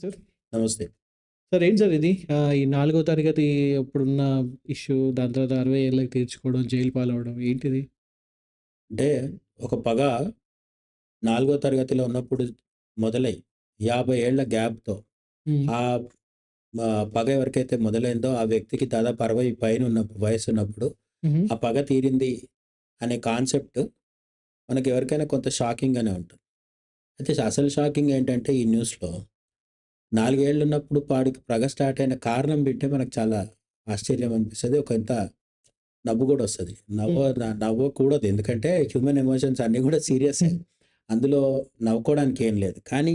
Sir. నమస్తే. Sir ఏంటి sir ఇది? ఈ నాలుగో తరగతి అప్పుడున్న ఇష్యూ దాని తర్వాత 60 ఏళ్ళకి తీర్చుకోవడం, జైలు పాలవ్వడం ఏంటిది? అంటే ఒక పగ నాలుగో తరగతిలో ఉన్నప్పుడు మొదలై 50 ఏళ్ళ గ్యాప్‌తో ఆహ్, పగ ఎవరికైతే మొదలైందో ఆ వ్యక్తికి దాదాపు 60 పైనున్న వయసున్నప్పుడు హుహు. ఆ పగ తీరింది అనే కాన్సెప్ట్ మనకి ఎవరికైనా కొంత షాకింగ్‌గానే ఉంటుంది. అయితే అసలు షాకింగ్ ఏంటంటే ఈ న్యూస్‌లో 4 ఏళ్ళు ఉన్నప్పుడు వాడికి పగ స్టార్ట్ అయిన కారణం వింటే మనకు చాలా ఆశ్చర్యం అనిపిస్తది. ఒకంత నవ్వు కూడా వస్తది. నవ్వ. నవ్వకూడదు. ఎందుకంటే హ్యూమన్ ఎమోషన్స్ అన్నీ కూడా సీరియసే. అందులో నవ్వుకోవడానికి ఏం లేదు. కానీ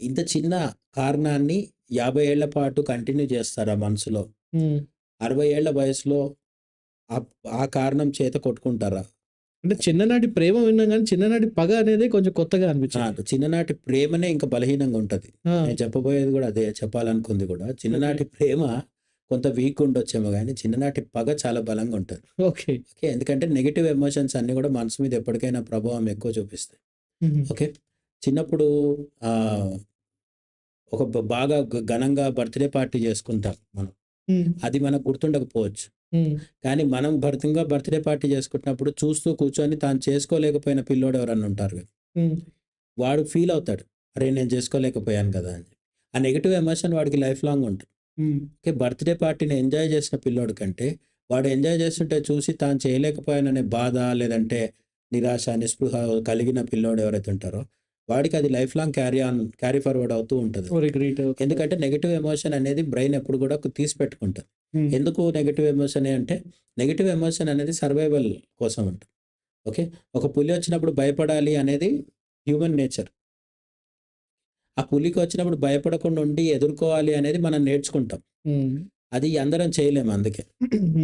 ఇంత చిన్న కారణాన్ని 50 ఏళ్ళ పాటు కంటిన్యూ చేస్తారా మనసులో? హ్మ్. 60 ఏళ్ళ వయసులో ఆ కారణం చేత కొట్టుకుంటారా? అంటే చిన్ననాటి ప్రేమ విన్నాం గానీ, చిన్ననాటి పగ అనేది కొంచెం కొత్తగా! అనిపించింది. చిన్ననాటి ప్రేమనే ఇంకా బలహీనంగా ఉంటది. నేను చెప్పబోయేది కూడా అదే. చెప్పాలనుకుంది కూడా. చిన్ననాటి ప్రేమ కొంత వీక్‌గా ఉండొచ్చేమో గానీ, చిన్ననాటి పగ చాలా బలంగా ఉంటది. ఓకే. ఓకే. ఎందుకంటే నెగెటివ్ ఎమోషన్స్ అన్నీ కూడా మనసు మీద ఎప్పటికైనా ప్రభావం ఎక్కువ చూపిస్తాయి. ఓకే. చిన్నప్పుడు ఒక బాగా ఘనంగా బర్త్‌డే పార్టీ చేసుకుంటాం మనం. అది మనకు గుర్తుండకపోవచ్చు. హ్మ్. కానీ మనం భర్తంగా బర్త్‌డే పార్టీ చేసుకుంటున్నప్పుడు చూస్తూ కూర్చొని తాను చేసుకోలేకపోయిన పిల్లోడు ఎవరన్నా ఉంటారు కదా! హ్మ్. వాడు ఫీల్ అవుతాడు. అరే! నేను చేసుకోలేకపోయాను కదా! అని. ఆ నెగెటివ్ ఎమోషన్ వాడికి లైఫ్ లాంగ్ ఉంటుంది. హ్మ్. ఓకే. బర్త్‌డే పార్టీని ఎంజాయ్ చేసిన పిల్లోడి కంటే, వాడు ఎంజాయ్ చేస్తుంటే చూసి తాను చేయలేకపోయాననే బాధ, లేదంటే నిరాశ, నిస్పృహ కలిగిన పిల్లోడు ఎవరైతే ఉంటారో, వాడికి అది life long carry on carry forward అవుతూ ఉంటది. ఎందుకంటే నెగెటివ్ ఎమోషన్ అనేది బ్రెయిన్ ఎప్పుడు కూడా తీసి పెట్టుకుంటది. హ్మ్. ఎందుకు నెగెటివ్ ఎమోషనే అంటే, నెగెటివ్ ఎమోషన్ అనేది సర్వైవల్ కోసం ఉంటుంది. ఓకే. ఒక పులి వచ్చినప్పుడు భయపడాలి అనేది హ్యూమన్ నేచర్. ఆ పులికి వచ్చినప్పుడు భయపడకుండా ఉండి ఎదుర్కోవాలి అనేది మనం నేర్చుకుంటాం. హ్మ్. అది అందరం చేయలేము అందుకే.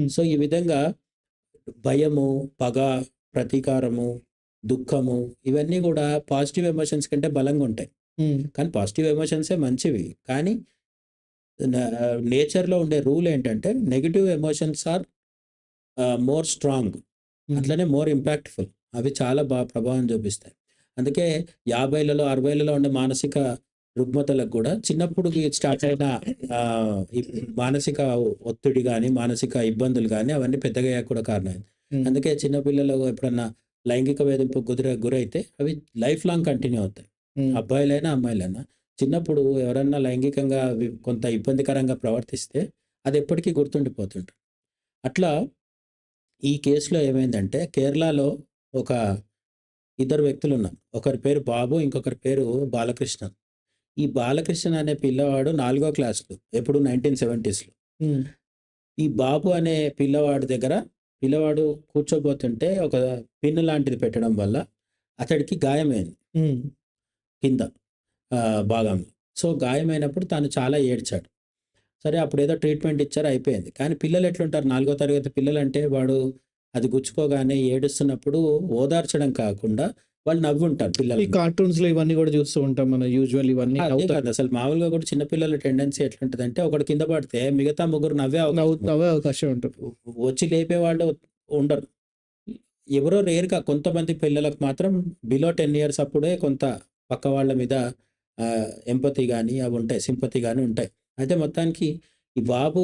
సో, ఈ విధంగా భయము, పగ, ప్రతీకారము, దుఃఖము ఇవన్నీ కూడా పాజిటివ్ ఎమోషన్స్ కంటే బలంగా ఉంటాయి. కానీ పాజిటివ్ ఎమోషన్సే మంచివి. కానీ నేచర్‌లో ఉండే రూల్ ఏంటంటే negative emotions are more strong. అట్లనే మోర్ ఇంపాక్ట్‌ఫుల్. అవి చాలా బా ప్రభావం చూపిస్తాయి. అందుకే 50లలో, 60లలో ఉండే మానసిక రుగ్మతలకు కూడా చిన్నప్పుడు స్టార్ట్ అయిన మానసిక ఒత్తిడి గాని, మానసిక ఇబ్బందులు గాని అవన్నీ పెద్దగయ్యాక కూడా కారణమైంది. హ్మ్. అందుకే చిన్న పిల్లలు ఎప్పుడన్నా లైంగిక వేధింపుకు గుదిర గురైతే అవి లైఫ్ లాంగ్ కంటిన్యూ అవుతాయి. అబ్బాయిలైనా, అమ్మాయిలైనా. చిన్నప్పుడు ఎవరన్నా లైంగికంగా కొంత ఇబ్బందికరంగా ప్రవర్తిస్తే అది ఎప్పటికీ గుర్తుండిపోతుంటుంది. అట్లా ఈ కేస్‌లో ఏమైందంటే కేరళలో ఒక ఇద్దరు వ్యక్తులున్నారు. ఒకరి పేరు బాబు, ఇంకొకరి పేరు బాలకృష్ణ. ఈ బాలకృష్ణ అనే పిల్లవాడు నాలుగో క్లాస్‌లో ఎప్పుడు 1970స్‌లో. హ్మ్. ఈ బాబు అనే పిల్లవాడి దగ్గర పిల్లవాడు కూర్చోబోతుంటే ఒక పిన్ లాంటిది పెట్టడం వల్ల అతడికి గాయమైంది. కింద భాగంలో. సో, గాయమైనప్పుడు తను చాలా ఏడ్చాడు. సరే అప్పుడేదో ట్రీట్మెంట్ ఇచ్చారు అయిపోయింది. కానీ పిల్లలు ఎట్లుంటారు నాలుగో తరగతి పిల్లలంటే వాడు అది గుచ్చుకోగానే ఏడుస్తున్నప్పుడు ఓదార్చడం కాకుండా వాళ్ళు నవ్వుంటారు ఈ పిల్లలు. కార్టూన్స్‌లో ఇవన్నీ కూడా చూస్తూ ఉంటాం మనం యూజువల్ ఇవన్నీ. కాదు అసలు మామూలుగా కూడా చిన్న పిల్లల టెండెన్సీ ఎట్లుంటదంటే ఒకడు కింద పడితే మిగతా ముగ్గురు నవ్వే నవ్వు అవకాశం నవ్వే ఉంటుంది. వచ్చి లేపేవాళ్ళు ఉండరు. ఎవరో రేర్‌గా కొంతమంది పిల్లలకు మాత్రం బిలో 10 ఇయర్స్ అప్పుడే కొంత పక్క వాళ్ళ మీద ఎంపతి గాని అవి ఉంటాయి. సింపతి గాని ఉంటాయి. అయితే మొత్తానికి ఈ బాబు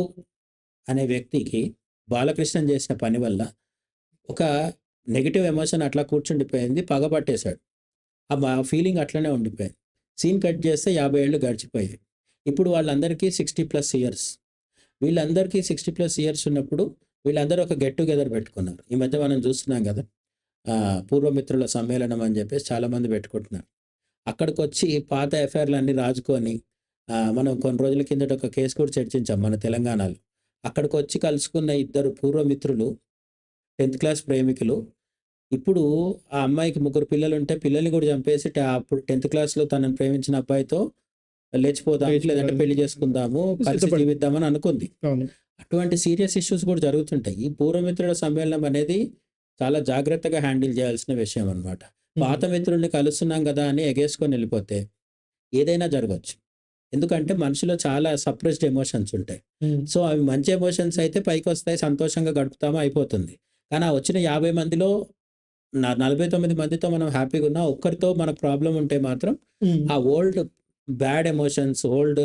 అనే వ్యక్తికి బాలకృష్ణ చేసిన పని వల్ల ఒక నెగిటివ్ ఎమోషన్ అట్లా కూర్చుండిపోయింది. పగబట్టేశాడు ఆ ఫీలింగ్ అట్లనే ఉండిపోయింది. సీన్ కట్ చేస్తే 50 ఏళ్ళు గడిచిపోయాయి. ఇప్పుడు వాళ్ళందరికీ 60+ ఇయర్స్. వీళ్ళందరికీ 60+ ఇయర్స్ ఉన్నప్పుడు వీళ్ళందరూ ఒక గెట్ టుగెదర్ పెట్టుకున్నారు. ఈ మధ్య మనం చూస్తున్నాం కదా! పూర్వమిత్రుల సమ్మేళనం అని చెప్పేసి చాలామంది పెట్టుకుంటున్నారు. అక్కడికొచ్చి పాత ఎఫ్ఐఆర్‌లన్నీ రాజుకొని మనం కొన్ని రోజుల కిందట ఒక కేసు కూడా చర్చించాం మన తెలంగాణలో. అక్కడికి వచ్చి కలుసుకున్న ఇద్దరు పూర్వమిత్రులు 10థ్ క్లాస్ ప్రేమికులు ఇప్పుడు ఆ అమ్మాయికి ముగ్గురు పిల్లలుంటే పిల్లల్ని కూడా చంపేసి అప్పుడు 10థ్ క్లాస్‌లో తనని ప్రేమించిన అబ్బాయితో లేచిపోదాము, లేదంటే పెళ్ళి చేసుకుందాము, కలిసి జీవిద్దామని అనుకుంది. అటువంటి సీరియస్ ఇష్యూస్ కూడా జరుగుతుంటాయి. ఈ పూర్వమిత్రుల సమ్మేళనం అనేది చాలా జాగ్రత్తగా హ్యాండిల్ చేయాల్సిన విషయం అన్నమాట. హుహు. పాత మిత్రుల్ని కలుస్తున్నాం కదా! అని ఎగేసుకొని వెళ్ళిపోతే ఏదైనా జరగొచ్చు. ఎందుకంటే మనిషిలో చాలా సప్రెస్డ్ ఎమోషన్స్ ఉంటాయి. సో, అవి మంచి ఎమోషన్స్ అయితే పైకొస్తాయి, సంతోషంగా గడుపుతాము అయిపోతుంది. కానీ ఆ వచ్చిన 50 మందిలో న 49 మందితో మనం హ్యాపీగా ఉన్నా ఒక్కరితో మనకు ప్రాబ్లమ్ ఉంటే మాత్రం. ఆ old bad emotions old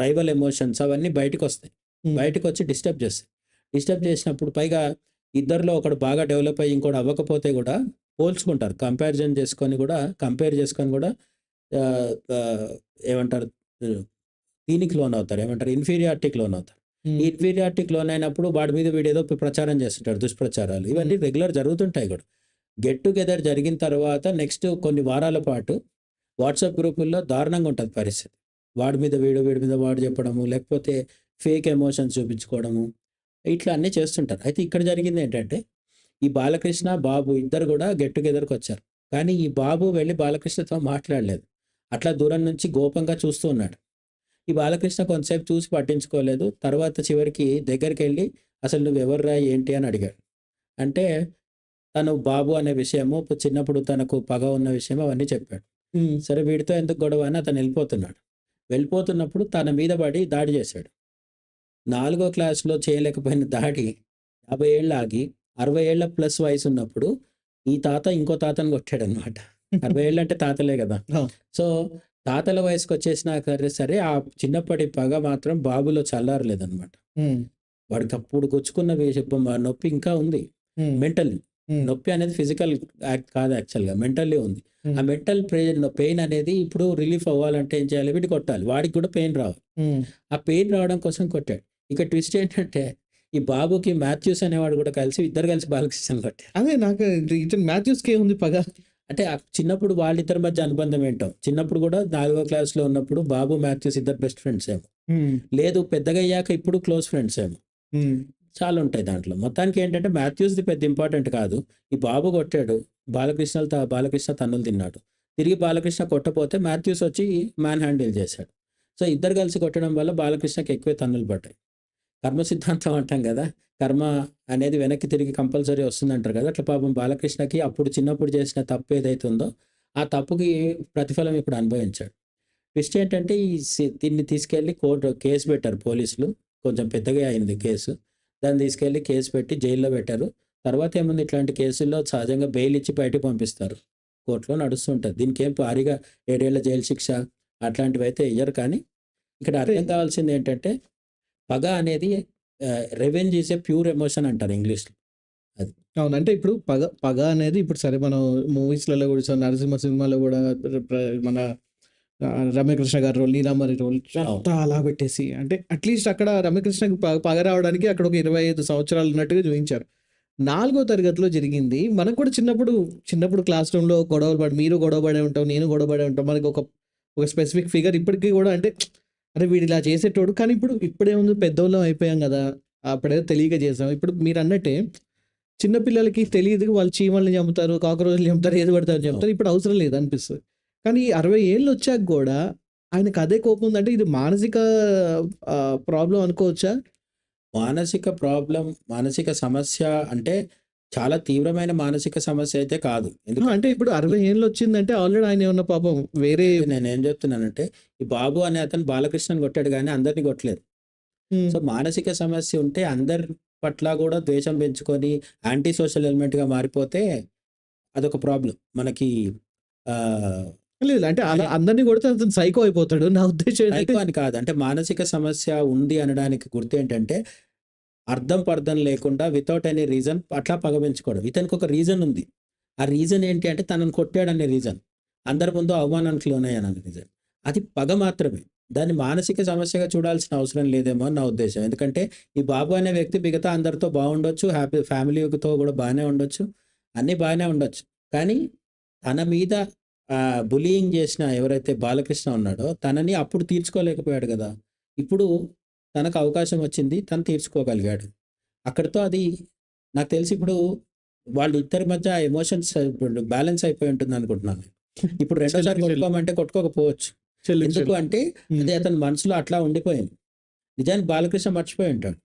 rival emotions అవన్నీ బయటకు వస్తాయి. బయటకు వచ్చి డిస్టర్బ్ చేస్తాయి. డిస్టర్బ్ చేసినప్పుడు పైగా ఇద్దరిలో ఒకడు బాగా డెవలప్ అయ్యి ఇంకోటి అవ్వకపోతే కూడా పోల్చుకుంటారు. కంపారిజన్ చేసుకొని కూడా కంపేర్ చేసుకొని కూడా ఏమంటారు దీనికి లోన్ అవుతారు. ఏమంటారు ఇన్ఫీరియారిటీకి లోన్ అవుతారు. ఇన్ఫీరియారిటీకి లోన్ అయినప్పుడు వాడి మీద వీడు ఏదో ప్రచారం చేస్తుంటాడు దుష్ప్రచారాలు. ఇవన్నీ రెగ్యులర్ జరుగుతుంటాయి కూడా. గెట్ టుగెదర్ జరిగిన తర్వాత నెక్స్ట్ కొన్ని వారాల పాటు వాట్సాప్ గ్రూపుల్లో దారుణంగా ఉంటుంది పరిస్థితి. వాడి మీద వీడు వీడి మీద వాడు చెప్పడము లేకపోతే ఫేక్ ఎమోషన్స్ చూపించుకోవడము ఇట్లా అన్నీ చేస్తుంటారు. అయితే ఇక్కడ జరిగింది ఏంటంటే ఈ బాలకృష్ణ బాబు ఇద్దరు కూడా గెట్ టుగెదర్కి వచ్చారు. కానీ ఈ బాబు వెళ్ళి బాలకృష్ణతో మాట్లాడలేదు. అట్లా దూరం నుంచి గోపంగా చూస్తూ ఉన్నాడు. ఈ బాలకృష్ణ కొంతసేపు చూసి పట్టించుకోలేదు. తర్వాత చివరికి దగ్గరికి వెళ్ళి అసలు నువ్వు ఎవర్రా ఏంటి? అని అడిగాడు. అంటే తను బాబు అనే విషయము చిన్నప్పుడు తనకు పగ ఉన్న విషయం అవన్నీ చెప్పాడు. సరే వీడితో ఎందుకు గొడవ? అని అతను వెళ్ళిపోతున్నాడు. వెళ్ళిపోతున్నప్పుడు తన మీద పడి దాడి చేశాడు. నాలుగో క్లాస్లో చేయలేకపోయిన దాడి యాభై ఏళ్ళు ఆగి అరవై ఏళ్ళ ప్లస్ వయసు ఉన్నప్పుడు ఈ తాత ఇంకో తాతను కొట్టాడు అనమాట అరవై ఏళ్ళు అంటే తాతలే కదా. సో తాతల వయసుకు వచ్చేసినా సరే సరే ఆ చిన్నప్పటి పగ మాత్రం బాబులో చల్లారలేదన్నమాట హ్మ్. వాడికి అప్పుడు గుచ్చుకున్న నొప్పి ఇంకా ఉంది. మెంటల్లీ. నొప్పి అనేది ఫిజికల్ యాక్ట్ కాదు యాక్చువల్గా మెంటల్లీ ఉంది. ఆ మెంటల్ పెయిన్ అనేది ఇప్పుడు రిలీఫ్ అవ్వాలంటే ఏం చేయాలి వీటి కొట్టాలి వాడికి కూడా పెయిన్ రావాలి. ఆ పెయిన్ రావడం కోసం కొట్టాడు ఇక ట్విస్ట్ ఏంటంటే ఈ బాబుకి మాథ్యూస్ అనేవాడు కూడా కలిసి ఇద్దరు కలిసి బాలకృష్ణ కొట్టారు అదే నాకు ఇతను మాథ్యూస్కి ఏముంది పగ అంటే చిన్నప్పుడు వాళ్ళిద్దరి మధ్య అనుబంధం ఏంటో? చిన్నప్పుడు కూడా నాలుగో క్లాస్లో ఉన్నప్పుడు బాబు మాథ్యూస్ ఇద్దరు బెస్ట్ ఫ్రెండ్స్ ఏమో. లేదు పెద్దగా అయ్యాక ఇప్పుడు క్లోజ్ ఫ్రెండ్స్ ఏమో. చాలా ఉంటాయి దాంట్లో. మొత్తానికి ఏంటంటే మాథ్యూస్ది పెద్ద ఇంపార్టెంట్ కాదు. ఈ బాబు కొట్టాడు బాలకృష్ణలు త- బాలకృష్ణ తన్నులు తిన్నాడు. తిరిగి బాలకృష్ణ కొట్టపోతే మాథ్యూస్ వచ్చి మ్యాన్ హ్యాండిల్ చేశాడు. సో ఇద్దరు కలిసి కొట్టడం వల్ల బాలకృష్ణకి ఎక్కువే తన్నులు పడ్డాయి. కర్మ సిద్ధాంతం అంటాం కదా. కర్మ అనేది వెనక్కి తిరిగి కంపల్సరీ వస్తుంది అంటారు కదా. అట్లా పాపం బాలకృష్ణకి అప్పుడు చిన్నప్పుడు చేసిన తప్పు ఏదైతే ఉందో ఆ తప్పుకి ప్రతిఫలం ఇప్పుడు అనుభవించాడు. ట్విస్ట్ ఏంటంటే ఈ దీన్ని తీసుకెళ్ళి కోర్టు కేసు పెట్టారు పోలీసులు. కొంచెం పెద్దగా అయింది కేసు. దాన్ని తీసుకెళ్ళి కేసు పెట్టి జైల్లో పెట్టారు. తర్వాత ఏముంది? ఇట్లాంటి కేసుల్లో సహజంగా బెయిల్ ఇచ్చి బయటకు పంపిస్తారు. కోర్టులో నడుస్తుంటుంది. దీనికి ఏం భారీగా ఏడేళ్ళ జైలు శిక్ష అట్లాంటివి అయితే ఇయ్యరు కానీ ఇక్కడ అర్థం కావాల్సింది ఏంటంటే పగ అనేది revenge is a pure emotion అంటారు ఇంగ్లీష్లో. అవును. అంటే ఇప్పుడు పగ పగ అనేది ఇప్పుడు సరే మనం మూవీస్లలో కూడా నరసింహ సినిమాలో కూడా మన రమ్యకృష్ణ గారి రోల్ నీలాంబరి రోల్ అంతా అలా పెట్టేసి అంటే అట్లీస్ట్ అక్కడ రమ్యకృష్ణకి పగ రావడానికి అక్కడ ఒక ఇరవై ఐదు సంవత్సరాలు ఉన్నట్టుగా చూపించారు. నాలుగో తరగతిలో జరిగింది. మనకు కూడా చిన్నప్పుడు చిన్నప్పుడు క్లాస్ రూమ్లో గొడవలు పడి మీరు గొడవ పడే ఉంటాం నేను గొడవ పడే ఉంటాం మనకి ఒక ఒక స్పెసిఫిక్ ఫిగర్ ఇప్పటికీ కూడా అంటే అరే వీడు ఇలా చేసేటోడు. కానీ ఇప్పుడు ఇప్పుడేముంది పెద్దోళ్ళం అయిపోయాం కదా. అప్పుడేదో తెలియక చేసాం. ఇప్పుడు మీరు అన్నట్టే చిన్నపిల్లలకి తెలియదు వాళ్ళు చీమల్ని చంపుతారు కాక్రోచ్లు చంపుతారు ఏది పడతారు చెప్తారు. ఇప్పుడు అవసరం లేదు అనిపిస్తుంది. కానీ ఈ అరవై ఏళ్ళు వచ్చాక కూడా ఆయనకు అదే కోపం ఉందంటే ఇది మానసిక ప్రాబ్లం అనుకోవచ్చా? మానసిక ప్రాబ్లం మానసిక సమస్య అంటే చాలా తీవ్రమైన మానసిక సమస్య అయితే కాదు. ఎందుకంటే అంటే ఇప్పుడు అరవై ఏళ్ళు వచ్చిందంటే ఆల్రెడీ ఆయన ఏమన్నా పాపం వేరే నేను ఏం చెప్తున్నానంటే ఈ బాబు అనే అతను బాలకృష్ణని కొట్టాడు కానీ అందరిని కొట్టలేదు. సో మానసిక సమస్య ఉంటే అందరి పట్ల కూడా ద్వేషం పెంచుకొని యాంటీ సోషల్ ఎలిమెంట్గా మారిపోతే అదొక ప్రాబ్లం మనకి లేదు అంటే అలా అందరినీ కొడితే అతను సైకో అయిపోతాడు. నా ఉద్దేశం సైకో అని కాదు. అంటే మానసిక సమస్య ఉంది అనడానికి గుర్తు ఏంటంటే అర్థం పర్థం లేకుండా వితౌట్ ఎనీ రీజన్ అట్లా పగ పెంచుకోవడం. ఇతనికి ఒక రీజన్ ఉంది. ఆ రీజన్ ఏంటి అంటే తనను కొట్టాడనే రీజన్ అందరి ముందు అవమానానికి లోనయ్యాననే రీజన్ అది పగ మాత్రమే. దాన్ని మానసిక సమస్యగా చూడాల్సిన అవసరం లేదేమో అని నా ఉద్దేశం. ఎందుకంటే ఈ బాబు అనే వ్యక్తి మిగతా అందరితో బాగుండొచ్చు హ్యాపీ ఫ్యామిలీతో కూడా బాగానే ఉండొచ్చు అన్నీ బాగానే ఉండొచ్చు. కానీ తన మీద బులీయింగ్ చేసిన ఎవరైతే బాలకృష్ణ ఉన్నాడో తనని అప్పుడు తీర్చుకోలేకపోయాడు కదా. ఇప్పుడు తనకు అవకాశం వచ్చింది తను తీర్చుకోగలిగాడు. అక్కడితో అది నాకు తెలిసి ఇప్పుడు వాళ్ళ ఇద్దరి మధ్య ఎమోషన్స్ బ్యాలెన్స్ అయిపోయి ఉంటుంది అనుకుంటున్నాను. ఇప్పుడు రెండోసారి కొట్టుకోమంటే కొట్టుకోకపోవచ్చు. ఎందుకు. అంటే అది అతని మనసులో అట్లా ఉండిపోయింది. నిజానికి బాలకృష్ణ మర్చిపోయి ఉంటాడు.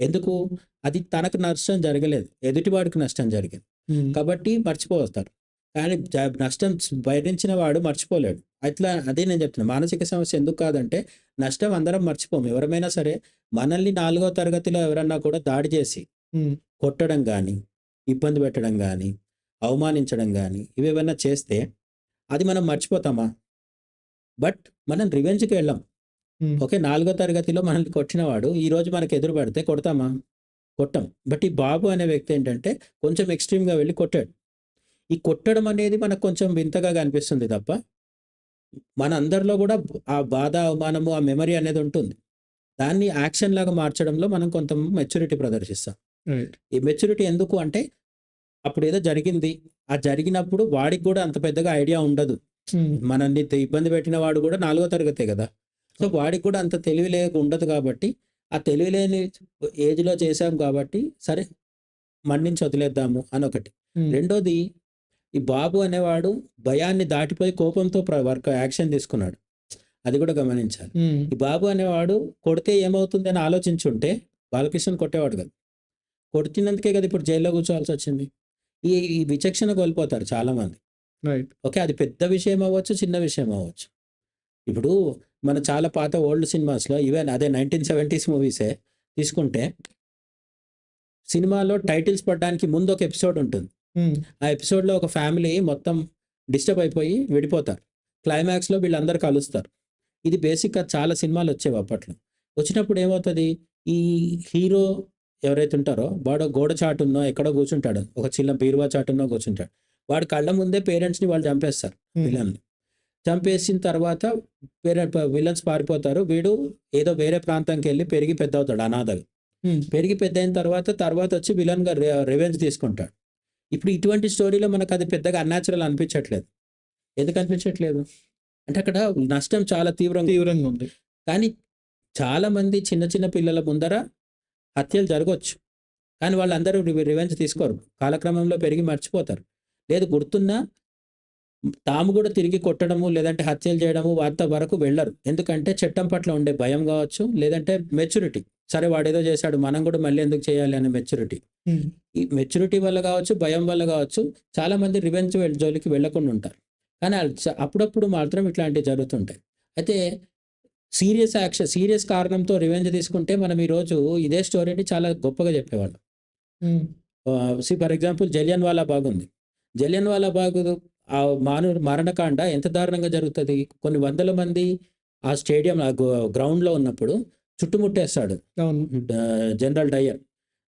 ఎందుకు? అది తనకు నష్టం జరగలేదు. ఎదుటివాడికి నష్టం జరిగింది. కాబట్టి మర్చిపోతారు కానీ నష్టం భరించిన వాడు మర్చిపోలేడు. అట్లా అదే నేను చెప్తున్నా. మానసిక సమస్య ఎందుకు కాదంటే నష్టం అందరం మర్చిపోము. ఎవరమైనా సరే మనల్ని నాలుగో తరగతిలో ఎవరన్నా కూడా దాడి చేసి కొట్టడం కానీ ఇబ్బంది పెట్టడం కానీ అవమానించడం కానీ ఇవేవన్నా చేస్తే అది మనం మర్చిపోతామా? బట్ మనం రివెంజ్కి వెళ్ళాం. ఓకే నాలుగో తరగతిలో మనల్ని కొట్టినవాడు ఈ రోజు మనకు ఎదురు పడితే కొడతామా? కొట్టం. బట్ ఈ బాబు అనే వ్యక్తి ఏంటంటే కొంచెం ఎక్స్ట్రీమ్గా వెళ్ళి కొట్టాడు. ఈ కొట్టడం అనేది మనకు కొంచెం వింతగా కనిపిస్తుంది తప్ప మన అందరిలో కూడా ఆ బాధ అవమానము ఆ మెమరీ అనేది ఉంటుంది. దాన్ని యాక్షన్ లాగా మార్చడంలో మనం కొంత మెచ్యూరిటీ ప్రదర్శిస్తాం. ఈ మెచ్యూరిటీ ఎందుకు అంటే అప్పుడు ఏదో జరిగింది. ఆ జరిగినప్పుడు వాడికి కూడా అంత పెద్దగా ఐడియా ఉండదు. మనల్ని ఇబ్బంది పెట్టిన వాడు కూడా నాలుగో తరగతే కదా. సో వాడికి కూడా అంత తెలివి లేక ఉండదు కాబట్టి ఆ తెలివి లేని ఏజ్లో చేసాం కాబట్టి సరే మన్నించి వదిలేద్దాము అని ఒకటి రెండోది ఈ బాబు అనేవాడు భయాన్ని దాటిపోయి కోపంతో వర్క్ యాక్షన్ తీసుకున్నాడు. అది కూడా గమనించాలి. ఈ బాబు అనేవాడు కొడితే ఏమవుతుంది అని ఆలోచించుంటే బాలకృష్ణ కొట్టేవాడు కదా. కొట్టినందుకే కదా ఇప్పుడు జైల్లో కూర్చోవాల్సి వచ్చింది. ఈ ఈ విచక్షణ కోల్పోతారు చాలామంది. రైట్. ఓకే అది పెద్ద విషయం అవ్వచ్చు చిన్న విషయం అవ్వచ్చు. ఇప్పుడు మన చాలా పాత ఓల్డ్ సినిమాస్లో ఈవెన్ అదే నైన్టీన్ సెవెంటీస్ మూవీసే తీసుకుంటే సినిమాలో టైటిల్స్ పడడానికి ముందు ఒక ఎపిసోడ్ ఉంటుంది. ఆ ఎపిసోడ్లో ఒక ఫ్యామిలీ మొత్తం డిస్టర్బ్ అయిపోయి విడిపోతారు. క్లైమాక్స్లో వీళ్ళందరూ కలుస్తారు. ఇది బేసిక్గా చాలా సినిమాలు వచ్చేవి అప్పట్లో. వచ్చినప్పుడు ఏమవుతుంది? ఈ హీరో ఎవరైతే ఉంటారో వాడు గోడ చాటున్నో ఎక్కడో కూర్చుంటాడు. ఒక చిన్న బీరువా చాటున్నో కూర్చుంటాడు. వాడు కళ్ళ ముందే పేరెంట్స్ని వాళ్ళు చంపేస్తారు విలన్ని. చంపేసిన తర్వాత పేరెంట్ విలన్స్ పారిపోతారు. వీడు ఏదో వేరే ప్రాంతానికి వెళ్ళి పెరిగి పెద్ద అవుతాడు అనాథగా పెరిగి పెద్ద అయిన తర్వాత తర్వాత వచ్చి విలన్గా రివెంజ్ తీసుకుంటాడు. ఇప్పుడు ఇటువంటి స్టోరీలో మనకు అది పెద్దగా అన్యాచురల్ అనిపించట్లేదు. ఎందుకు అనిపించట్లేదు? అంటే అక్కడ నష్టం చాలా తీవ్రంగా తీవ్రంగా ఉంది. కానీ చాలా మంది చిన్న చిన్న పిల్లల ముందర హత్యలు జరగవచ్చు కానీ వాళ్ళందరూ రివెంజ్ తీసుకోరు. కాలక్రమంలో పెరిగి మర్చిపోతారు. లేదు గుర్తున్నా తాము కూడా తిరిగి కొట్టడము లేదంటే హత్యలు చేయడము వార్త వరకు వెళ్ళరు. ఎందుకంటే చట్టం పట్ల ఉండే భయం కావచ్చు లేదంటే మెచ్యూరిటీ. సరే వాడేదో చేశాడు మనం కూడా మళ్ళీ ఎందుకు చేయాలి అనే మెచ్యూరిటీ. ఈ మెచ్యూరిటీ వల్ల కావచ్చు భయం వల్ల కావచ్చు చాలా మంది రివెంజ్ జోలికి వెళ్ళకుండా ఉంటారు. కానీ అప్పుడప్పుడు మాత్రం ఇట్లాంటివి జరుగుతుంటాయి. అయితే సీరియస్ యాక్షన్ సీరియస్ కారణంతో రివెంజ్ తీసుకుంటే మనం ఈరోజు ఇదే స్టోరీని చాలా గొప్పగా చెప్పేవాళ్ళం. See for example Jallianwala Bagh ఉంది. జలియన్ వాలా బాగ్ ఆ మాను మరణకాండ ఎంత దారుణంగా జరుగుతుంది? కొన్ని వందల మంది ఆ స్టేడియం ఆ గ్రౌండ్లో ఉన్నప్పుడు చుట్టుముట్టేస్తాడు. జనరల్ డయ్యర్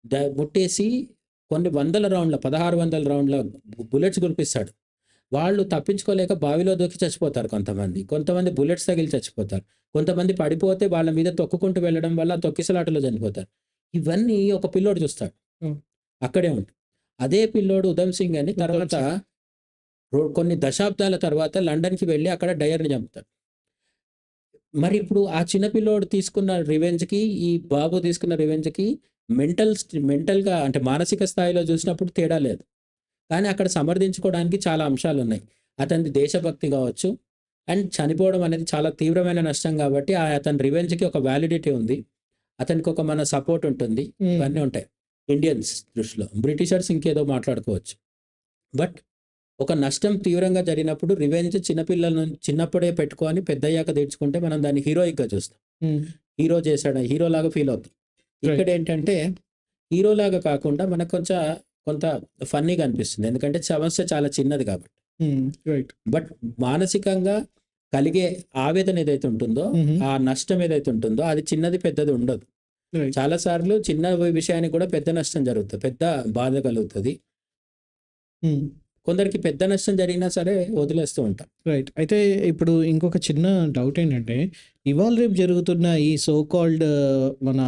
డ- ముట్టేసి కొన్ని వందల రౌండ్ల పదహారు వందల రౌండ్ల బుల్లెట్స్ కురిపిస్తాడు వాళ్ళు తప్పించుకోలేక బావిలో దూకి చచ్చిపోతారు కొంతమంది. కొంతమంది బుల్లెట్స్ తగిలి చచ్చిపోతారు. కొంతమంది పడిపోతే వాళ్ళ మీద తొక్కుకుంటూ వెళ్ళడం వల్ల తొక్కిసలాటలో చనిపోతారు. ఇవన్నీ ఒక పిల్లోడు చూస్తాడు. అక్కడే ఉంటుంది అదే పిల్లోడు ఉధమ్ సింగ్ అని తర్వాత కొన్ని దశాబ్దాల తర్వాత లండన్కి వెళ్ళి అక్కడ డయర్ని చంపుతాడు. మరి ఇప్పుడు ఆ చిన్న పిల్లోడు తీసుకున్న రివెంజ్కి ఈ బాబు తీసుకున్న రివెంజ్కి మెంటల్ మెంటల్గా అంటే మానసిక స్థాయిలో చూసినప్పుడు తేడా లేదు. కానీ అక్కడ సమర్థించుకోవడానికి చాలా అంశాలు ఉన్నాయి అతని దేశభక్తి కావచ్చు. అండ్ చనిపోవడం అనేది చాలా తీవ్రమైన నష్టం కాబట్టి ఆ అతని రివెంజ్కి ఒక వ్యాలిడిటీ ఉంది. అతనికి ఒక మన సపోర్ట్ ఉంటుంది. ఇవన్నీ ఉంటాయి. ఇండియన్స్ దృష్టిలో. బ్రిటిషర్స్ ఇంకేదో మాట్లాడుకోవచ్చు. బట్ ఒక నష్టం తీవ్రంగా జరిగినప్పుడు రివెంజ్ చిన్నపిల్లలను చిన్నప్పుడే పెట్టుకొని పెద్దయ్యాక తీర్చుకుంటే మనం దాన్ని హీరోయిక్గా చూస్తాం. ఉమ్, హీరో చేశాడు హీరోలాగా ఫీల్ అవుతాం. ఇక్కడ ఏంటంటే హీరోలాగా కాకుండా మనకు కొంచెం కొంత ఫన్నీగా అనిపిస్తుంది. ఎందుకంటే సమస్య చాలా చిన్నది కాబట్టి. బట్ మానసికంగా కలిగే ఆవేదన ఏదైతే ఉంటుందో ఆ నష్టం ఏదైతే ఉంటుందో అది చిన్నది పెద్దది ఉండదు. చాలా సార్లు చిన్న విషయానికి కూడా పెద్ద నష్టం జరుగుతుంది. పెద్ద బాధ కలుగుతుంది. కొందరికి పెద్ద నష్టం జరిగినా సరే వదిలేస్తూ ఉంటాం. రైట్ అయితే ఇప్పుడు ఇంకొక చిన్న డౌట్ ఏంటంటే ఇవాళ రేపు జరుగుతున్న ఈ సో కాల్డ్ మన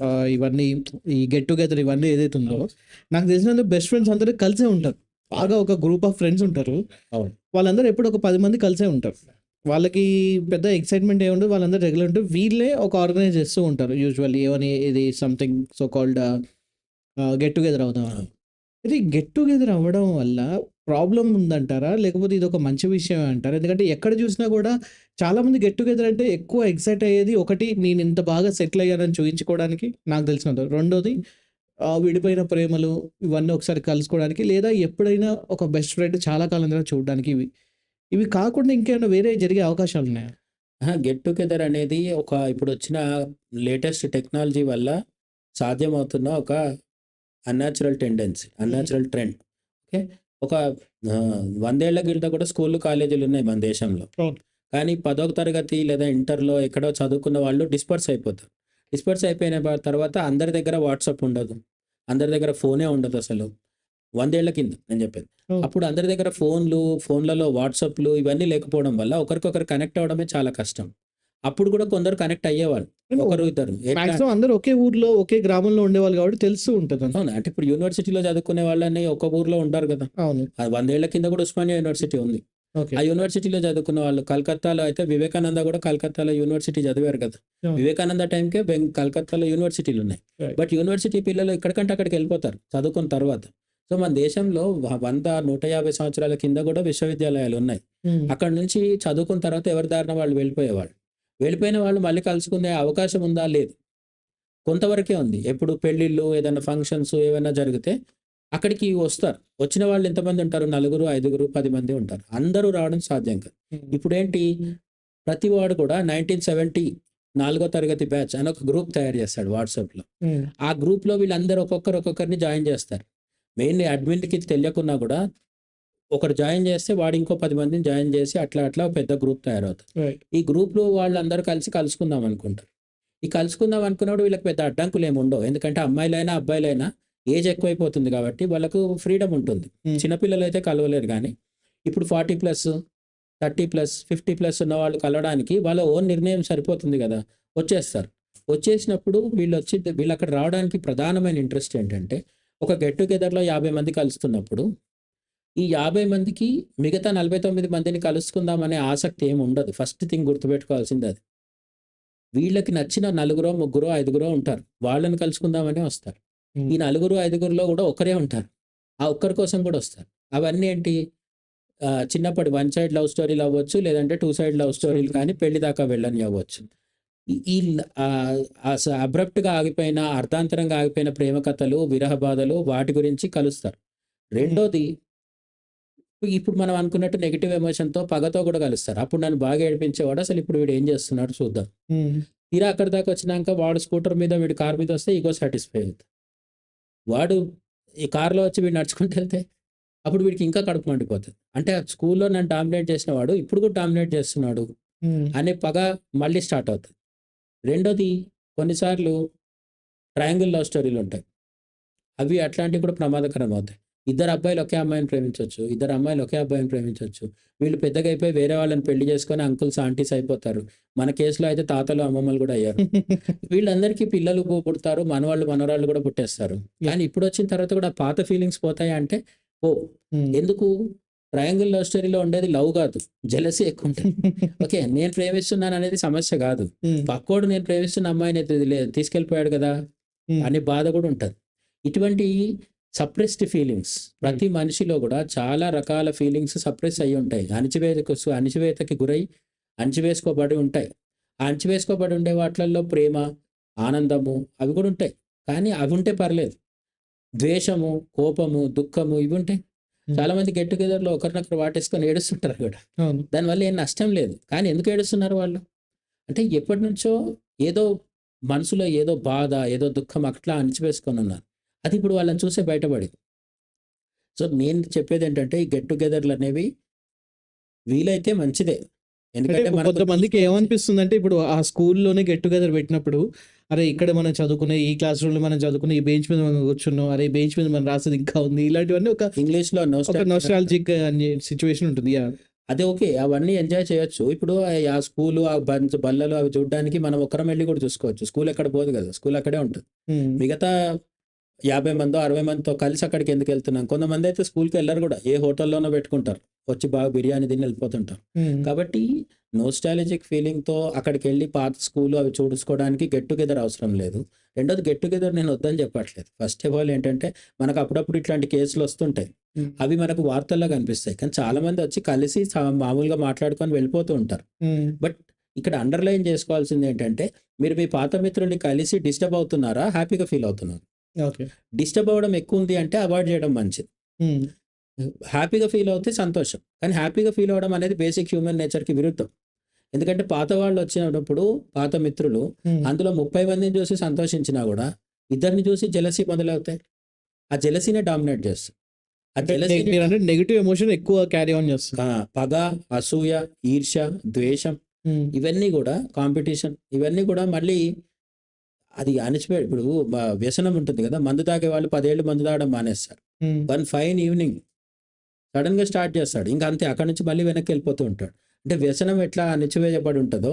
ఆ, ఇవన్నీ ఈ గెట్ టుగెదర్ ఇవన్నీ ఏదైతే ఉందో నాకు తెలిసినంత బెస్ట్ ఫ్రెండ్స్ అందరూ కలిసే ఉంటారు. బాగా ఒక గ్రూప్ ఆఫ్ ఫ్రెండ్స్ ఉంటారు. వాళ్ళందరూ ఎప్పుడు ఒక పది మంది కలిసే ఉంటారు. వాళ్ళకి పెద్ద ఎక్సైట్మెంట్ ఏ ఉండదు వాళ్ళందరూ రెగ్యులర్ ఉంటారు వీళ్ళే ఒక ఆర్గనైజ్ చేస్తూ ఉంటారు. యూజువల్లీ ఏమని ఇది something so called get together అవుదాం ఇది గెట్ టుగెదర్ అవ్వడం వల్ల ప్రాబ్లం ఉందంటారా? లేకపోతే ఇది ఒక మంచి విషయం అంటారా? ఎందుకంటే ఎక్కడ చూసినా కూడా చాలా మంది గెట్ టుగెదర్ అంటే ఎక్కువ ఎక్సైట్ అయ్యేది ఒకటి నేను ఇంత బాగా సెటిల్ అయ్యానని చూపించుకోవడానికి నాకు తెలిసినంత రెండోది విడిపోయిన ప్రేమలు ఇవన్నీ ఒకసారి కలుసుకోవడానికి లేదా ఎప్పుడైనా ఒక బెస్ట్ ఫ్రెండ్ చాలా కాలం తర్వాత చూడడానికి ఇవి. ఇవి కాకుండా ఇంకేమైనా వేరే జరిగే అవకాశాలు ఉన్నాయా? గెట్ టుగెదర్ అనేది ఒక ఇప్పుడు వచ్చిన లేటెస్ట్ టెక్నాలజీ వల్ల సాధ్యమవుతున్న ఒక unnatural tendency unnatural trend okay? ఒక వందేళ్ళ కింద కూడా స్కూళ్ళు కాలేజీలు ఉన్నాయి మన దేశంలో. కానీ పదో తరగతి లేదా ఇంటర్‌లో ఎక్కడో చదువుకున్న వాళ్ళు డిస్పర్స్ అయిపోతారు. డిస్పర్స్ అయిపోయిన తర్వాత అందరి దగ్గర వాట్సాప్ ఉండదు. అందరి దగ్గర ఫోనే ఉండదసలు. 100 ఏళ్ళ కింద నేను చెప్పేది. అప్పుడు అందరి దగ్గర ఫోన్‌లు, ఫోన్‌లలో వాట్సాప్‌లు ఇవన్నీ లేకపోవడం వల్ల ఒకరికొకరు కనెక్ట్ అవ్వడమే చాలా కష్టం. అప్పుడు కూడా కొందరు కనెక్ట్ అయ్యేవాళ్ళు. ఒకరు ఇద్దరు. మాక్సిమం అందరూ ఒకే ఊర్లో, ఒకే గ్రామంలో ఉండేవాళ్ళు కాబట్టి తెలుస్తూ ఉంటది. అవును. అంటే ఇప్పుడు యూనివర్సిటీలో చదువుకునే వాళ్ళని ఒక ఊర్లో ఉండరు కదా! అవును. అది 100 ఏళ్ళ కింద కూడా ఉస్మానియా యూనివర్సిటీ ఉంది. ఆ యూనివర్సిటీలో చదువుకున్న వాళ్ళు కలకత్తాలో అయితే వివేకానంద కూడా కలకత్తాలో యూనివర్సిటీ చదివారు కదా! వివేకానంద టైంకే బెంగ్ కలకత్తాలో యూనివర్సిటీలు ఉన్నాయి. బట్ యూనివర్సిటీ పిల్లలు ఎక్కడికంటే అక్కడికి వెళ్ళిపోతారు చదువుకున్న తర్వాత. సో మన దేశంలో వ 100, 150 సంవత్సరాల కింద కూడా విశ్వవిద్యాలయాలు ఉన్నాయి. హ్మ్. అక్కడి నుంచి చదువుకున్న తర్వాత ఎవరి దారిన వాళ్ళు వెళ్ళిపోయేవాళ్ళు. వెళ్ళిపోయిన వాళ్ళు మళ్ళీ కలుసుకునే అవకాశం ఉందా? లేదు. కొంతవరకే ఉంది. ఎప్పుడు పెళ్ళిళ్ళు, ఏదైనా ఫంక్షన్స్ ఏవైనా జరిగితే అక్కడికి వస్తారు. వచ్చిన వాళ్ళు ఎంతమంది ఉంటారు? నలుగురు, ఐదుగురు, 10 మంది ఉంటారు. అందరూ రావడం సాధ్యం కాదు. ఇప్పుడేంటి ప్రతి వాడు కూడా 1970 నాలుగో తరగతి బ్యాచ్ అని ఒక గ్రూప్ తయారు చేస్తాడు వాట్సాప్‌లో. ఆ గ్రూప్‌లో వీళ్ళందరూ ఒక్కొక్కరు ఒక్కొక్కరిని జాయిన్ చేస్తారు. మెయిన్ అడ్మిన్‌కి తెలియకున్నా కూడా ఒకడు జాయిన్ చేస్తే వాడు ఇంకో 10 మందిని జాయిన్ చేసి అట్లా అట్లా పెద్ద గ్రూప్ తయారవుతుంది. ఈ గ్రూప్‌లో వాళ్ళందరూ కలిసి కలుసుకుందాం అనుకుంటారు. ఈ కలుసుకుందాం అనుకున్నప్పుడు వీళ్ళకి పెద్ద అడ్డంకులు ఏమి ఉండవు. ఎందుకంటే అమ్మాయిలైనా, అబ్బాయిలైనా ఏజ్ ఎక్కువైపోతుంది కాబట్టి వాళ్ళకు ఫ్రీడమ్ ఉంటుంది. హ్మ్. చిన్నపిల్లలైతే కలవలేరు గానీ ఇప్పుడు 40+, 30+, 50+ ఉన్న వాళ్ళు కలవడానికి వాళ్ళ ఓన్ నిర్ణయం సరిపోతుంది కదా! వచ్చేస్తారు. వచ్చేసినప్పుడు వీళ్ళొచ్చి వీళ్ళక్కడ రావడానికి ప్రధానమైన ఇంట్రెస్ట్ ఏంటంటే ఒక గెట్ టుగెదర్‌లో 50 మంది కలుస్తున్నప్పుడు ఈ 50 మందికి మిగతా 49 మందిని కలుసుకుందాం అనే ఆసక్తి ఏమి ఉండదు. ఫస్ట్ థింగ్ గుర్తుపెట్టుకోవాల్సింది అది. వీళ్ళకి నచ్చిన నలుగురో, ముగ్గురో, ఐదుగురో ఉంటారు. వాళ్ళని కలుసుకుందామనే వస్తారు. ఈ నలుగురు, ఐదుగురిలో కూడా ఒకరే ఉంటారు. ఆ ఒక్కరి కోసం కూడా వస్తారు. అవన్నీ ఏంటి చిన్నప్పటి వన్ సైడ్ లవ్ స్టోరీలు అవ్వచ్చు. లేదంటే టూ సైడ్ లవ్ స్టోరీలు కానీ పెళ్ళి దాకా వెళ్ళని అవ్వచ్చు. ఈ అబ్రప్ట్‌గా ఆగిపోయిన, అర్ధాంతరంగా ఆగిపోయిన ప్రేమ కథలు, విరహ బాధలు వాటి గురించి కలుస్తారు. రెండోది ఇప్పుడు మనం అనుకున్నట్టు నెగెటివ్ ఎమోషన్‌తో, పగతో కూడా కలుస్తారు. అప్పుడు నన్ను బాగా ఏడిపించేవాడు. అసలు ఇప్పుడు వీడు ఏం చేస్తున్నాడో చూద్దాం. తీరా అక్కడి దాకా వచ్చినాక వాడు స్కూటర్ మీద, వీడు కార్ మీద వస్తే ఈగో సాటిస్ఫై అవుద్ది. వాడు ఈ కార్‌లో వచ్చి వీడు నడుచుకుంటూ వెళ్తే అప్పుడు వీడికి ఇంకా కడుపు మండిపోతది. అంటే స్కూల్‌లో నన్ను డామినేట్ చేసిన వాడు ఇప్పుడు కూడా డామినేట్ చేస్తున్నాడు. అనే పగ మళ్ళీ స్టార్ట్ అవుతది. రెండోది కొన్నిసార్లు ట్రయాంగిల్ లవ్ స్టోరీలు ఉంటాయి. అవి అట్లాంటివి కూడా ప్రమాదకరం అవుతాయి. ఇద్దరు అబ్బాయిలు ఒకే అమ్మాయిని ప్రేమించొచ్చు. ఇద్దరు అమ్మాయిలు ఒకే అబ్బాయిని ప్రేమించొచ్చు. వీళ్ళు పెద్దగా అయిపోయి వేరే వాళ్ళని పెళ్ళి చేసుకొని అంకుల్స్, ఆంటీస్ అయిపోతారు. మన కేస్‌లో అయితే తాతలు, అమ్మమ్మలు కూడా అయ్యారు. వీళ్ళందరికీ పిల్లలు పుడతారు. మనవాళ్ళు, మనవరాళ్ళు కూడా పుట్టేస్తారు. కానీ ఇప్పుడు వచ్చిన తర్వాత కూడా పాత ఫీలింగ్స్ పోతాయా అంటే పోవు. హ్మ్. ఎందుకు ట్రయాంగిల్ లవ్ స్టోరీలో ఉండేది లవ్ కాదు. జెలసీ ఎక్కువ ఉంటది. ఓకే. నేను ప్రేమిస్తున్నాను అనేది సమస్య కాదు. హ్మ్. పక్కోడు నేను ప్రేమిస్తున్న అమ్మాయిని తి లే తీసుకెళ్ళిపోయాడు కదా! హ్మ్. అనే బాధ కూడా ఉంటది. ఇటువంటి సప్రెస్డ్ ఫీలింగ్స్ ప్రతి మనిషిలో కూడా చాలా రకాల ఫీలింగ్స్ సప్రెస్ అయ్యి ఉంటాయి. అణిచివేతకు అణిచివేతకి గురై అణిచివేసుకోబడి ఉంటాయి. ఆ అణిచివేసుకోబడి ఉండే వాటిలలో ప్రేమ, ఆనందము అవి కూడా ఉంటాయి. కానీ అవి ఉంటే పర్లేదు. ద్వేషము, కోపము, దుఃఖము ఇవి ఉంటాయి. హ్మ్. చాలామంది గెట్ టుగెదర్‌లో ఒకరినొకరు వాటేసుకొని ఏడుస్తుంటారు కూడా. దానివల్ల ఏం నష్టం లేదు. కానీ ఎందుకు ఏడుస్తున్నారు వాళ్ళు? అంటే ఎప్పటినుంచో ఏదో మనసులో ఏదో బాధ, ఏదో దుఃఖం అట్లా అణిచివేసుకొని ఉన్నారు. అది ఇప్పుడు వాళ్ళని చూసే బయటపడింది. సో నేను చెప్పేదేంటంటే ఈ గెట్ టుగెదర్‌లు అనేవి వీలైతే మంచిదే. అంటే ఎందుకంటే కొంతమందికి చూసుకోవచ్చు. ఏమనిపిస్తుందంటే ఇప్పుడు ఆ స్కూల్‌లోనే గెట్ టుగెదర్ పెట్టినప్పుడు అరే! ఇక్కడ మనం చదువుకునే ఈ క్లాస్ రూమ్‌లో మనం చదువుకునే ఈ బెంచ్ మీద మనం కూర్చున్నాం. అరే! బెంచ్ మీద మనం రాసేది ఇంకా ఉంది. ఇలాంటివన్నీ ఒక ఒక నోస్టాల్జియా నోస్టాల్జిక్ అనే సిట్యుయేషన్ ఉంటుంది. అదే ఓకే. అవన్నీ ఎంజాయ్ చేయొచ్చు. ఇప్పుడు ఆ స్కూలు, ఆ బంచ్ బల్లలు అవి చూడడానికి మనం ఒక్కరం వెళ్ళి కూడా చూసుకోవచ్చు. స్కూల్ ఎక్కడ పోదు కదా! స్కూల్ అక్కడే ఉంటది. మిగతా 50 మందో, 60 మందితో కలిసి అక్కడికి ఎందుకు వెళ్తున్నాం? కొంతమంది అయితే స్కూల్‌కి వెళ్ళరు కూడా. ఏ హోటల్‌లోనో పెట్టుకుంటారు. వచ్చి బాగా బిర్యానీ తిని వెళ్ళిపోతుంటారు. కాబట్టి నోస్టాల్జిక్ ఫీలింగ్‌తో అక్కడికెళ్ళి పాత స్కూలు అవి చూసుకోవడానికి గెట్ టుగెదర్ అవసరం లేదు. రెండోది గెట్ టుగెదర్ నేను వద్దని చెప్పట్లేదు. ఫస్ట్ ఆఫ్ ఆల్ ఏంటంటే మనకు అప్పుడప్పుడు ఇట్లాంటి కేసులు వస్తుంటాయి. అవి మనకు వార్తల్లో కనిపిస్తాయి. కానీ చాలామంది వచ్చి కలిసి మామూలుగా మాట్లాడుకొని వెళ్ళిపోతూ ఉంటారు. బట్ ఇక్కడ అండర్‌లైన్ చేసుకోవాల్సింది ఏంటంటే మీరు మీ పాత మిత్రుల్ని కలిసి డిస్టర్బ్ అవుతున్నారా? హ్యాపీగా ఫీల్ అవుతున్నారా? డిస్టర్బ్ అవ్వడం ఎక్కువ ఉంది అంటే అవాయిడ్ చేయడం మంచిది. హ్యాపీగా ఫీల్ అవుతే సంతోషం. కానీ హ్యాపీగా ఫీల్ అవ్వడం అనేది బేసిక్ హ్యూమన్ నేచర్‌కి విరుద్ధం. ఎందుకంటే పాత వాళ్ళు వచ్చినప్పుడు పాత మిత్రులు. అందులో 30 మందిని చూసి సంతోషించినా కూడా ఇద్దరిని చూసి జెలసీ మొదలవుతాయి. ఆ జెలసీనే డామినేట్ చేస్తుంది. ఆ అంటే నెగిటివ్ ఎమోషన్ ఎక్కువ క్యారీ ఆన్ చేస్తుంది పగ అసూయ ఈర్ష ద్వేషం ఇవన్నీ కూడా కాంపిటీషన్ ఇవన్నీ కూడా మళ్ళీ అది అణిచిపోయి ఇప్పుడు వ్యసనం ఉంటుంది కదా మందు తాగే వాళ్ళు పదేళ్ళు మందు తాగడం మానేస్తారు. One fine evening. సడన్గా స్టార్ట్ చేస్తాడు. ఇంకా అంతే అక్కడ నుంచి మళ్ళీ వెనక్కి వెళ్ళిపోతూ ఉంటాడు. అంటే వ్యసనం ఎట్లా అణిచివేయబడి ఉంటుందో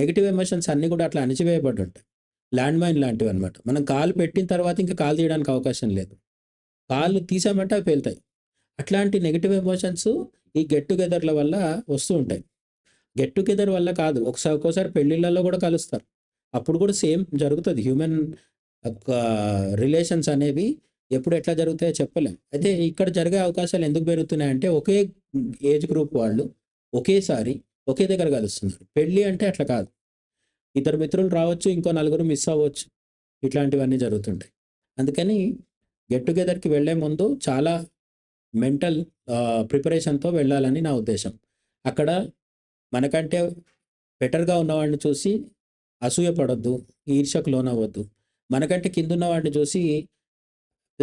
నెగిటివ్ ఎమోషన్స్ అన్ని కూడా అట్లా అణిచివేయబడి ఉంటాయి. ల్యాండ్ మైన్ లాంటివి అనమాట మనం కాలు పెట్టిన తర్వాత ఇంకా కాలు తీయడానికి అవకాశం లేదు. కాళ్ళు తీసామంటే అవి పేలుతాయి. అట్లాంటి నెగిటివ్ ఎమోషన్స్ ఈ గెట్ టుగెదర్ల వల్ల వస్తూ ఉంటాయి. గెట్ టుగెదర్ వల్ల కాదు ఒకసారి ఒక్కోసారి పెళ్ళిళ్ళలో కూడా కలుస్తారు. అప్పుడు కూడా సేమ్ జరుగుతుంది. హ్యూమన్ రిలేషన్స్ అనేవి ఎప్పుడు ఎట్లా జరుగుతాయో చెప్పలేం. అయితే ఇక్కడ జరిగే అవకాశాలు ఎందుకు పెరుగుతున్నాయంటే ఒకే ఏజ్ గ్రూప్ వాళ్ళు ఒకేసారి ఒకే దగ్గర కలుస్తున్నారు. పెళ్ళి అంటే అట్లా కాదు. ఇద్దరు మిత్రులు రావచ్చు ఇంకో నలుగురు మిస్ అవ్వచ్చు. ఇట్లాంటివన్నీ జరుగుతుంటాయి. అందుకని గెట్ టుగెదర్కి వెళ్ళే ముందు చాలా మెంటల్ ప్రిపరేషన్తో వెళ్ళాలని నా ఉద్దేశం. అక్కడ మనకంటే బెటర్గా ఉన్నవాడిని చూసి అసూయ పడొద్దు ఈర్షకు లోనవ్వద్దు. మనకంటే కింద వాడిని చూసి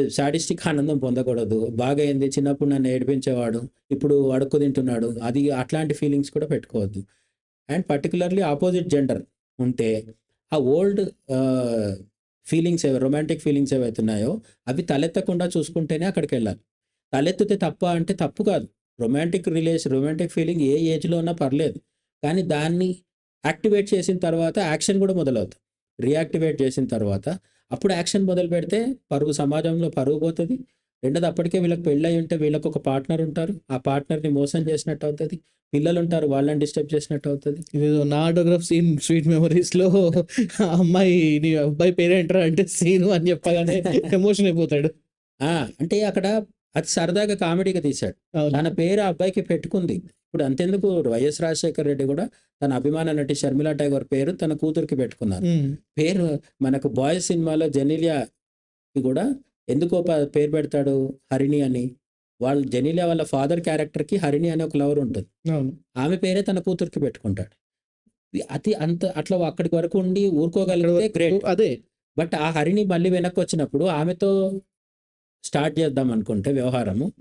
సాడిస్టిక్ ఆనందం పొందకూడదు. బాగా అయింది చిన్నప్పుడు నన్ను ఏడిపించేవాడు ఇప్పుడు అడుక్కు తింటున్నాడు అది అట్లాంటి ఫీలింగ్స్ కూడా పెట్టుకోవద్దు. అండ్ పర్టికులర్లీ ఆపోజిట్ జెండర్ ఉంటే ఆ ఓల్డ్ ఫీలింగ్స్ ఏవి రొమాంటిక్ ఫీలింగ్స్ ఏవైతే ఉన్నాయో అవి తలెత్తకుండా చూసుకుంటేనే అక్కడికి వెళ్ళాలి తలెత్తితే తప్ప అంటే తప్పు కాదు. రొమాంటిక్ రిలేషన్ రొమాంటిక్ ఫీలింగ్ ఏ ఏజ్లో ఉన్నా పర్లేదు. కానీ దాన్ని యాక్టివేట్ చేసిన తర్వాత యాక్షన్ కూడా మొదలవుతుంది. రియాక్టివేట్ చేసిన తర్వాత అప్పుడు యాక్షన్ మొదలు పెడితే పరుగు సమాజంలో పరుగు పోతుంది. రెండోది అప్పటికే వీళ్ళకి పెళ్ళి అయి ఉంటే వీళ్ళకి ఒక పార్ట్నర్ ఉంటారు. ఆ పార్ట్నర్ని మోసం చేసినట్టు అవుతుంది. పిల్లలు ఉంటారు వాళ్ళని డిస్టర్బ్ చేసినట్టు అవుతుంది. ఇదేదో నా ఆటోగ్రాఫ్ సీన్ స్వీట్ మెమరీస్లో అమ్మాయి నీ అబ్బాయి పేరేంటారా అంటే సీను అని చెప్పగానే ఎమోషన్ అయిపోతాడు. ఆ, అంటే అక్కడ అది సరదాగా కామెడీగా తీశాడు. తన పేరు ఆ అబ్బాయికి పెట్టుకుంది. ఇప్పుడు అంతెందుకు వైఎస్ రాజశేఖర రెడ్డి కూడా తన అభిమాన నటి షర్మిలా టైగర్ పేరు తన కూతురికి పెట్టుకున్నారు. పేరు మనకు బాయ్స్ సినిమాలో జెనీలియా కూడా ఎందుకో పేరు పెడతాడు హరిణి అని. వాళ్ళు జెనీలియా వాళ్ళ ఫాదర్ క్యారెక్టర్కి హరిణి అనే ఒక లవర్ ఉంటుంది. ఆమె పేరే తన కూతురికి పెట్టుకుంటాడు. అతి అంత అట్లా అక్కడికి వరకు ఉండి ఊరుకోగలిగితే గ్రేట్ అదే. బట్ ఆ హరిణి మళ్ళీ వెనక్కి వచ్చినప్పుడు ఆమెతో స్టార్ట్ చేద్దాం అనుకుంటే వ్యవహారము.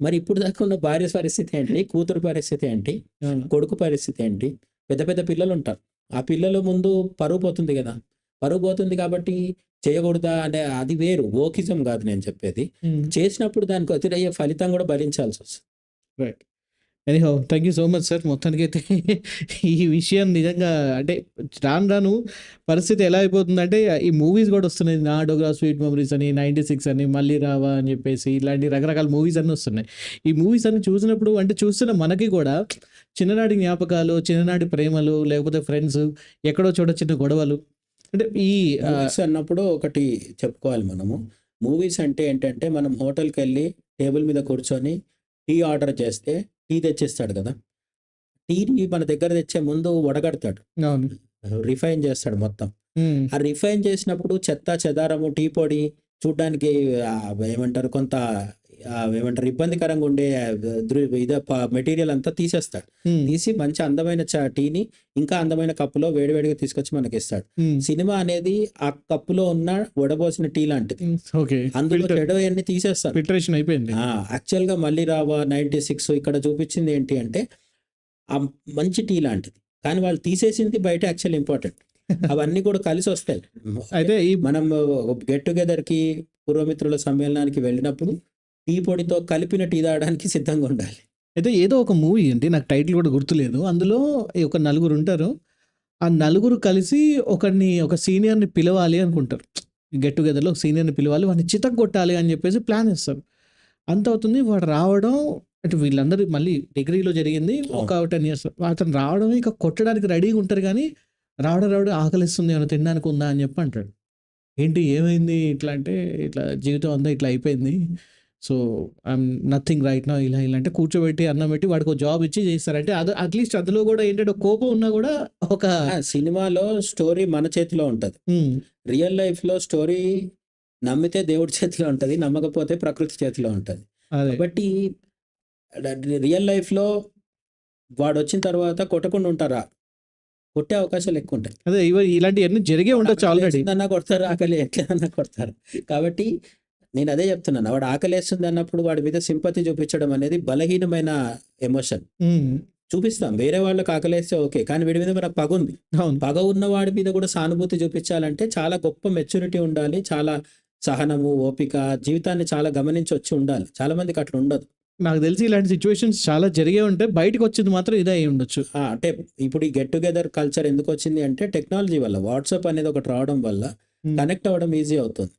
మరి ఇప్పుడు దాకా ఉన్న భార్య పరిస్థితి ఏంటి? కూతురు పరిస్థితి ఏంటి. కొడుకు పరిస్థితి ఏంటి? పెద్ద పెద్ద పిల్లలు ఉంటారు. ఆ పిల్లల ముందు పరువు పోతుంది కదా. పరువు పోతుంది కాబట్టి చేయకూడదా అనే అది వేరు. ఓకిజం కాదు నేను చెప్పేది. చేసినప్పుడు దానికి ఎదురయ్యే ఫలితం కూడా భరించాల్సి వస్తుంది. Right anyhow thank you so much sir మొత్తానికి అయితే ఈ విషయం నిజంగా అంటే రాను రాను పరిస్థితి ఎలా అయిపోతుందంటే ఈ మూవీస్ కూడా వస్తున్నాయి. నాడోగ్రా స్వీట్ మెమరీస్ అని నైంటీ సిక్స్ అని మళ్ళీ రావా అని చెప్పేసి ఇలాంటి రకరకాల మూవీస్ అన్నీ వస్తున్నాయి. ఈ మూవీస్ అన్ని చూసినప్పుడు అంటే చూస్తున్న మనకి కూడా చిన్ననాటి జ్ఞాపకాలు చిన్ననాటి ప్రేమలు లేకపోతే ఫ్రెండ్స్ ఎక్కడో చోట చిన్న గొడవలు. అంటే ఈ అన్నప్పుడు ఒకటి చెప్పుకోవాలి మనము. మూవీస్ అంటే ఏంటంటే మనం హోటల్కి వెళ్ళి టేబుల్ మీద కూర్చొని టీ ఆర్డర్ చేస్తే టీ తెచ్చిస్తాడు కదా. టీని మన దగ్గర తెచ్చే ముందు వడగడతాడు. రిఫైన్ చేస్తాడు మొత్తం. ఆ రిఫైన్ చేసినప్పుడు చెత్త చెదారము టీ పొడి చూడ్డానికి ఏమంటారు కొంత ఏమంటారు ఇబ్బందికరంగా ఉండే ఇదే మెటీరియల్ అంతా తీసేస్తాడు. తీసి మంచి అందమైన టీని ఇంకా అందమైన కప్పులో వేడివేడిగా తీసుకొచ్చి మనకి ఇస్తాడు సినిమా అనేది ఆ కప్పులో ఉన్న వడబోసిన టీ లాంటిది. అందులో చెడు అన్ని తీసేస్తారు ఫిల్టరేషన్ అయిపోయింది. యాక్చువల్గా మళ్ళీ రావా నైన్టీ సిక్స్ ఇక్కడ చూపించింది ఏంటి అంటే ఆ మంచి టీ లాంటిది. కానీ వాళ్ళు తీసేసింది బయట యాక్చువల్ ఇంపార్టెంట్. అవన్నీ కూడా కలిసి వస్తాయి. అయితే మనం గెట్ టుగెదర్కి పూర్వమిత్రుల సమ్మేళనానికి వెళ్ళినప్పుడు టీ పొడితో కలిపిన టీ తాగడానికి సిద్ధంగా ఉండాలి. అయితే ఏదో ఒక మూవీ అండి నాకు టైటిల్ కూడా గుర్తులేదు. అందులో ఒక నలుగురు ఉంటారు. ఆ నలుగురు కలిసి ఒకరిని ఒక సీనియర్ని పిలవాలి అనుకుంటారు. గెట్ టుగెదర్లో సీనియర్ని పిలవాలి వాడిని చితక్ కొట్టాలి అని చెప్పేసి ప్లాన్ ఇస్తారు అంత అవుతుంది వాడు రావడం అంటే వీళ్ళందరూ మళ్ళీ డిగ్రీలో జరిగింది ఒక టెన్ ఇయర్స్ అతను రావడం ఇక కొట్టడానికి రెడీగా ఉంటారు కానీ రావడం రావడం ఆకలిస్తుంది ఏమైనా తినడానికి ఉందా అని చెప్పి అంటాడు. ఏంటి ఏమైంది? ఇట్లా అంటే ఇట్లా జీవితం అంతా ఇట్లా అయిపోయింది. సో ఐఎమ్ నథింగ్ రైట్ నా ఇలా ఇలా అంటే కూర్చోబెట్టి అన్నం పెట్టి వాడికి ఒక జాబ్ ఇచ్చి చేస్తారంటే అది అట్లీస్ట్ అందులో కూడా ఏంటంటే కోపం ఉన్నా కూడా ఒక సినిమాలో స్టోరీ మన చేతిలో ఉంటది. రియల్ లైఫ్లో స్టోరీ నమ్మితే దేవుడి చేతిలో ఉంటది నమ్మకపోతే ప్రకృతి చేతిలో ఉంటది. కాబట్టి రియల్ లైఫ్లో వాడు వచ్చిన తర్వాత కొట్టకుండా ఉంటారా? కొట్టే అవకాశాలు ఎక్కువ ఉంటాయి. అదే ఇలాంటివన్నీ జరిగే ఉండొచ్చు ఆల్రెడీ అన్నా కొడతారు ఆకలి ఎట్లన్నా కొడతారు? కాబట్టి నేను అదే చెప్తున్నాను. వాడు ఆకలేస్తుంది అన్నప్పుడు వాడి మీద సింపతి చూపించడం అనేది బలహీనమైన ఎమోషన్. చూపిస్తాం. వేరే వాళ్ళకి ఆకలేస్తే ఓకే. కానీ వీడి మీద మనకు పగ ఉంది. పగ ఉన్న వాడి మీద కూడా సానుభూతి చూపించాలంటే చాలా గొప్ప మెచ్యూరిటీ ఉండాలి. చాలా సహనము ఓపిక జీవితాన్ని చాలా గమనించి వచ్చి ఉండాలి. చాలా మందికి అట్లా ఉండదు. నాకు తెలిసి ఇలాంటి సిచ్యువేషన్స్ చాలా జరిగే ఉంటాయి బయటకు వచ్చింది మాత్రం ఇదే అయి ఉండొచ్చు. అంటే ఇప్పుడు ఈ గెట్ టుగెదర్ కల్చర్ ఎందుకు వచ్చింది అంటే టెక్నాలజీ వల్ల వాట్సాప్ అనేది ఒకటి రావడం వల్ల. కనెక్ట్ అవ్వడం ఈజీ అవుతుంది.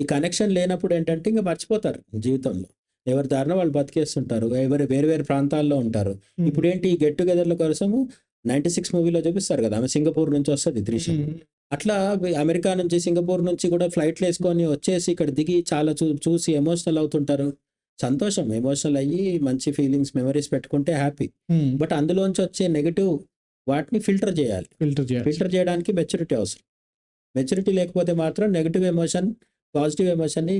ఈ కనెక్షన్ లేనప్పుడు ఏంటంటే ఇంకా మర్చిపోతారు జీవితంలో. ఎవరి దారిన వాళ్ళు బతికేస్తుంటారు. ఎవరి వేరు వేరు ప్రాంతాల్లో ఉంటారు. ఇప్పుడు ఏంటి ఈ గెట్ టుగెదర్ల కోసము నైన్టీ సిక్స్ మూవీలో చూపిస్తారు కదా. ఆమె సింగపూర్ నుంచి వస్తుంది త్రిష. అట్లా అమెరికా నుంచి సింగపూర్ నుంచి కూడా ఫ్లైట్లు వేసుకొని వచ్చేసి ఇక్కడ దిగి చాలా చూ చూసి ఎమోషనల్ అవుతుంటారు. సంతోషం. ఎమోషనల్ అయ్యి మంచి ఫీలింగ్స్ మెమరీస్ పెట్టుకుంటే హ్యాపీ బట్ అందులోంచి వచ్చే నెగిటివ్ వాటిని ఫిల్టర్ చేయాలి. ఫిల్టర్ చేయాలి. ఫిల్టర్ చేయడానికి మెచ్యూరిటీ అవసరం. మెచ్యూరిటీ లేకపోతే మాత్రం నెగిటివ్ ఎమోషన్ పాజిటివ్ ఎమోషన్ని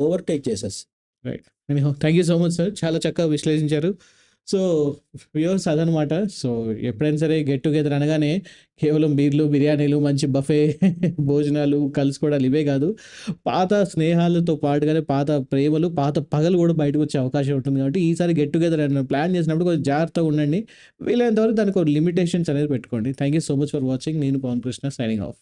ఓవర్టేక్ చేసేసి. Thank you so much sir చాలా చక్కగా విశ్లేషించారు. సో వ్యూవర్స్ అదనమాట. సో ఎప్పుడైనా సరే గెట్ టుగెదర్ అనగానే కేవలం బీర్లు బిర్యానీలు మంచి బఫే భోజనాలు కలుసుకోవడాలు ఇవే కాదు. పాత స్నేహాలతో పాటుగానే పాత ప్రేమలు పాత పగలు కూడా బయటకు వచ్చే అవకాశం ఉంటుంది కాబట్టి ఈసారి గెట్ టుగెదర్ అని ప్లాన్ చేసినప్పుడు కొంచెం జాగ్రత్తగా ఉండండి. వీలైనంత వరకు దానికి ఒక లిమిటేషన్స్ అనేది పెట్టుకోండి. Thank you so much for watching నేను పవన్ కృష్ణ సైనింగ్ ఆఫ్